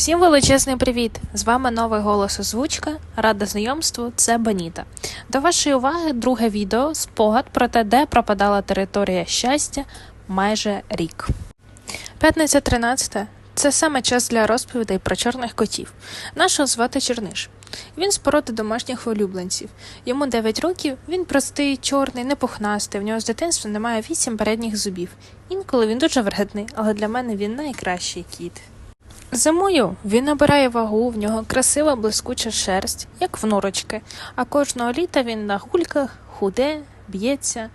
Всім величезний привіт! З вами новий голос озвучка. Рада знайомству. Це Боніта. До вашої уваги друге відео спогад про те, де пропадала територія щастя майже рік. П'ятниця 13 це саме час для розповідей про чорних котів. Нашого звати Черниш. Він з домашніх улюбленців. Йому 9 років, він простий, чорний, непухнастий. В нього з дитинства немає 8 передніх зубів. Інколи він дуже вредний, але для мене він найкращий кіт. Зимою він набирає вагу, в нього красива блискуча шерсть, як в норочки, а кожного літа він на гульках худе, б'ється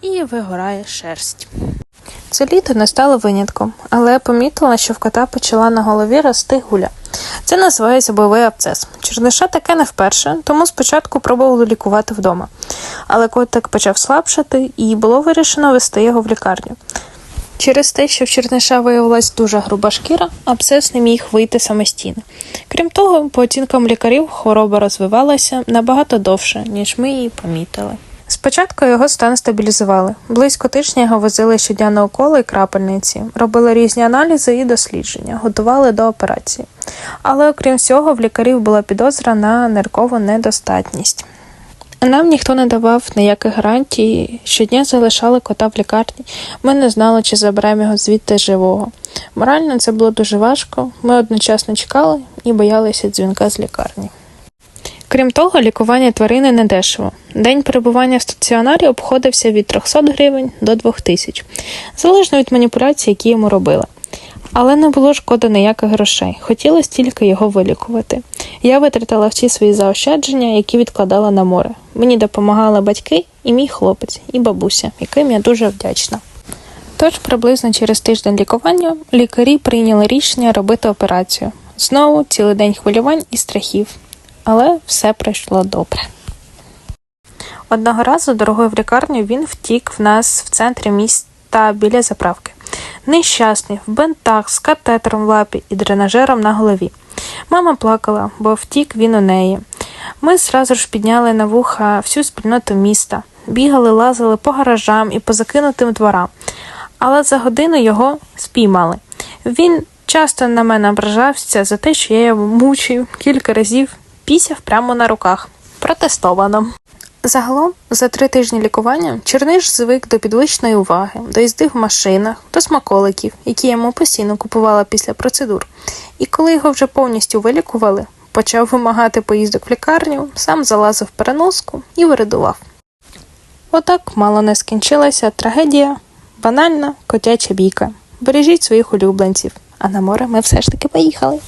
і вигорає шерсть. Це літо не стало винятком, але я помітила, що в кота почала на голові рости гуля. Це називається бойовий абцес. Черниша таке не вперше, тому спочатку пробували лікувати вдома. Але котик почав слабшати, і було вирішено вести його в лікарню. Через те, що в Черниша виявилась дуже груба шкіра, абсцес не міг вийти самостійно. Крім того, по оцінкам лікарів, хвороба розвивалася набагато довше, ніж ми її помітили. Спочатку його стан стабілізували. Близько тижня його возили щодня на уколи і крапельниці, робили різні аналізи і дослідження, готували до операції. Але окрім всього, в лікарів була підозра на ниркову недостатність. Нам ніхто не давав ніяких гарантій. Щодня залишали кота в лікарні. Ми не знали, чи заберемо його звідти живого. Морально це було дуже важко. Ми одночасно чекали і боялися дзвінка з лікарні. Крім того, лікування тварини не дешево. День перебування в стаціонарі обходився від 300 гривень до 2000, залежно від маніпуляцій, які йому робили. Але не було шкоди ніяких грошей. Хотілося тільки його вилікувати. Я витратила всі свої заощадження, які відкладала на море. Мені допомагали батьки і мій хлопець, і бабуся, яким я дуже вдячна. Тож приблизно через тиждень лікування лікарі прийняли рішення робити операцію. Знову цілий день хвилювань і страхів. Але все пройшло добре. Одного разу дорогою в лікарню він втік в нас в центрі міста біля заправки. Нещасний, в бинтах, з катетером в лапі і дренажером на голові. Мама плакала, бо втік він у неї. Ми зразу ж підняли на вуха всю спільноту міста, бігали, лазили по гаражам і по закинутим дворам. Але за годину його спіймали. Він часто на мене ображався за те, що я його мучив кілька разів, пісяв прямо на руках. Протестовано. Загалом, за три тижні лікування, Черниш звик до підвищеної уваги, до їзди в машинах, до смаколиків, які йому постійно купувала після процедур. І коли його вже повністю вилікували, почав вимагати поїздок в лікарню, сам залазив переноску і виридував. Отак мало не скінчилася трагедія, банальна котяча бійка. Бережіть своїх улюбленців, а на море ми все ж таки поїхали.